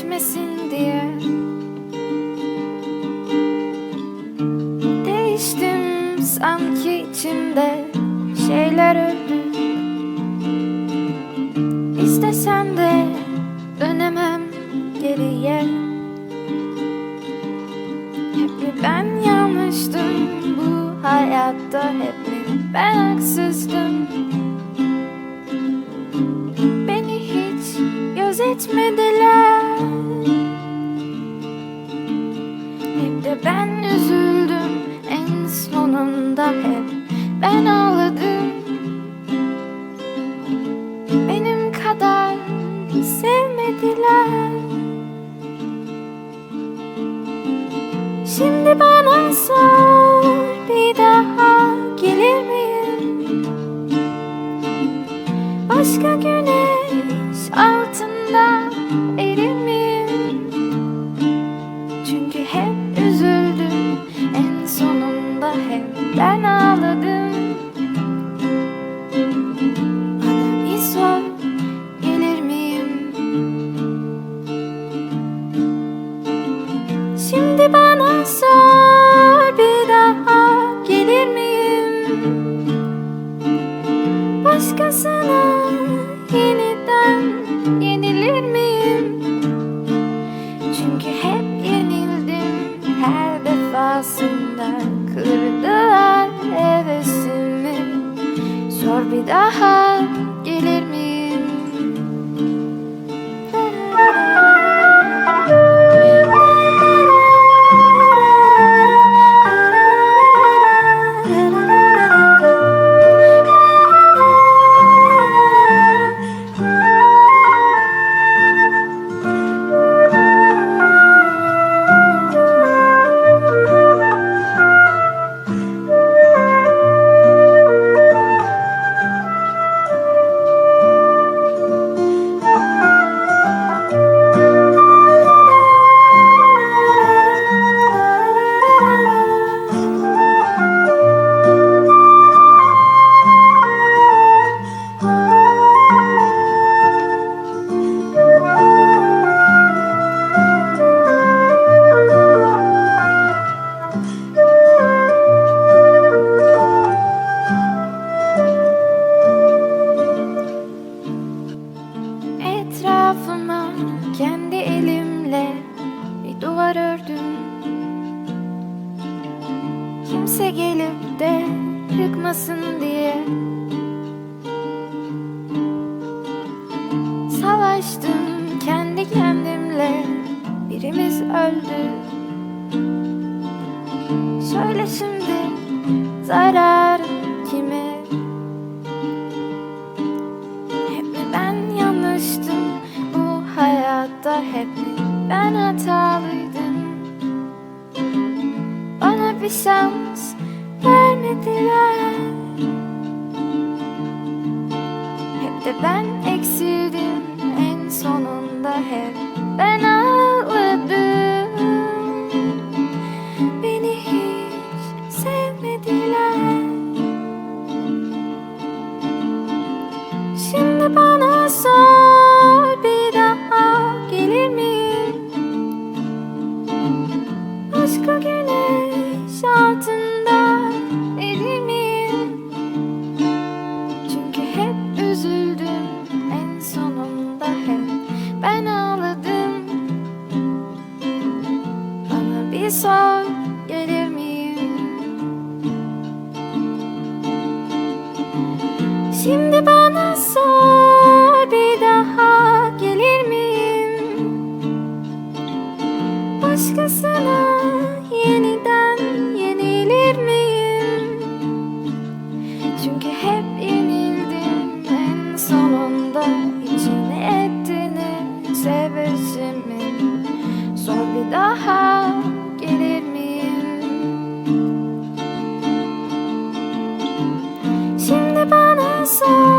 geçmesin diye. Değiştim sanki içimde şeyler öldü. İstesem de dönemem geriye. Hep mi ben yanlıştım bu hayatta? Hep mi ben haksızdım? Beni hiç gözetmediler sevmediler Şimdi bana sor bir daha gelir miyim? Başka güneş altında Sor bir daha yıkmasın diye. Savaştım kendi kendimle Birimiz öldü. Söyle şimdi zarar kime? Hep mi ben yanlıştım bu hayatta? Hep mi ben hatalıydım? Bana bir şans vermediler Hep de ben eksildim en sonunda hep ben Şimdi bana sor. sun.